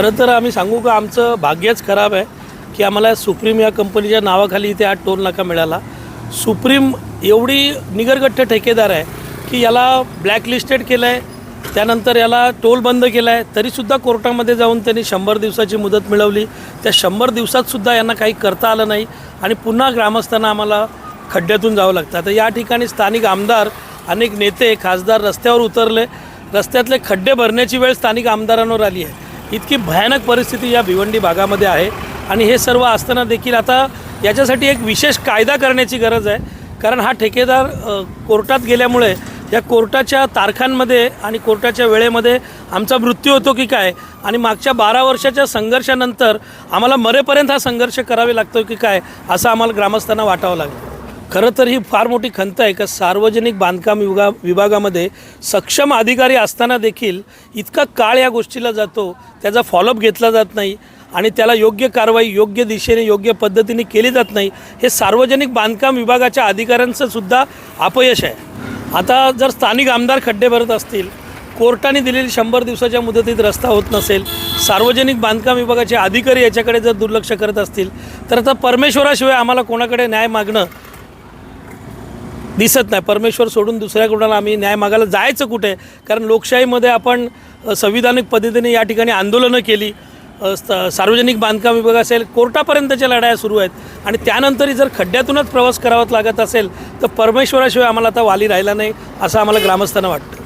खरं तर आम्ही सांगू का आमचं भाग्यच खराब आहे की आम्हाला सुप्रीम या कंपनीच्या नावाखाली इथे हा टोल नाका मिळाला. सुप्रीम एवढी निगरगट्ट ठेकेदार आहे की याला ब्लॅकलिस्टेड केलं आहे त्यानंतर याला टोल बंद केला आहे तरीसुद्धा कोर्टामध्ये जाऊन त्यांनी शंभर दिवसाची मुदत मिळवली. त्या शंभर दिवसातसुद्धा यांना काही करता आलं नाही आणि पुन्हा ग्रामस्थांना आम्हाला खड्ड्यातून जावं लागतं. आता या ठिकाणी स्थानिक आमदार अनेक नेते खासदार रस्त्यावर उतरले. रस्त्यातले खड्डे भरण्याची वेळ स्थानिक आमदारांवर आली आहे. इतकी भयानक परिस्थिती या भिवंडी भागामध्ये आहे. आणि हे सर्व असताना देखील आता याच्यासाठी एक विशेष कायदा करण्याची गरज आहे. कारण हा ठेकेदार कोर्टात गेल्यामुळे या कोर्टाच्या तारखांमध्ये आणि कोर्टाच्या वेळेमध्ये आमचा मृत्यू होतो की काय? आणि मागच्या बारा वर्षाच्या संघर्षानंतर आम्हाला मरेपर्यंत हा संघर्ष करावे लागतो की काय? असं आम्हाला ग्रामस्थांना वाटावं लागलं खरं तर ही फार मोठी खंत आहे का सार्वजनिक बांधकाम विभागा विभागामध्ये सक्षम अधिकारी असताना देखील इतका काळ या गोष्टीला जातो त्याचा फॉलोअप घेतला जात नाही आणि त्याला योग्य कारवाई योग्य दिशेने योग्य पद्धतीने केली जात नाही हे सार्वजनिक बांधकाम विभागाच्या अधिकाऱ्यांचं सुद्धा अपयश आहे. आता जर स्थानिक आमदार खड्डे भरत असतील कोर्टाने दिलेली शंभर दिवसाच्या मुदतीत रस्ता होत नसेल सार्वजनिक बांधकाम विभागाचे अधिकारी याच्याकडे जर दुर्लक्ष करत असतील तर आता परमेश्वराशिवाय आम्हाला कोणाकडे न्याय मागणं दिसत नाही. परमेश्वर सोडून दुसऱ्या कुणाला आम्ही न्याय मागायला जायचं कुठे? कारण लोकशाहीमध्ये आपण संविधानिक पद्धतीने या ठिकाणी आंदोलनं केली. स- सार्वजनिक बांधकाम विभाग असेल कोर्टापर्यंतच्या लढाया सुरू आहेत. आणि त्यानंतरही जर खड्ड्यातूनच प्रवास करावा लागत असेल तर परमेश्वराशिवाय आम्हाला आता वाली राहिला नाही असं आम्हाला ग्रामस्थांना वाटतं.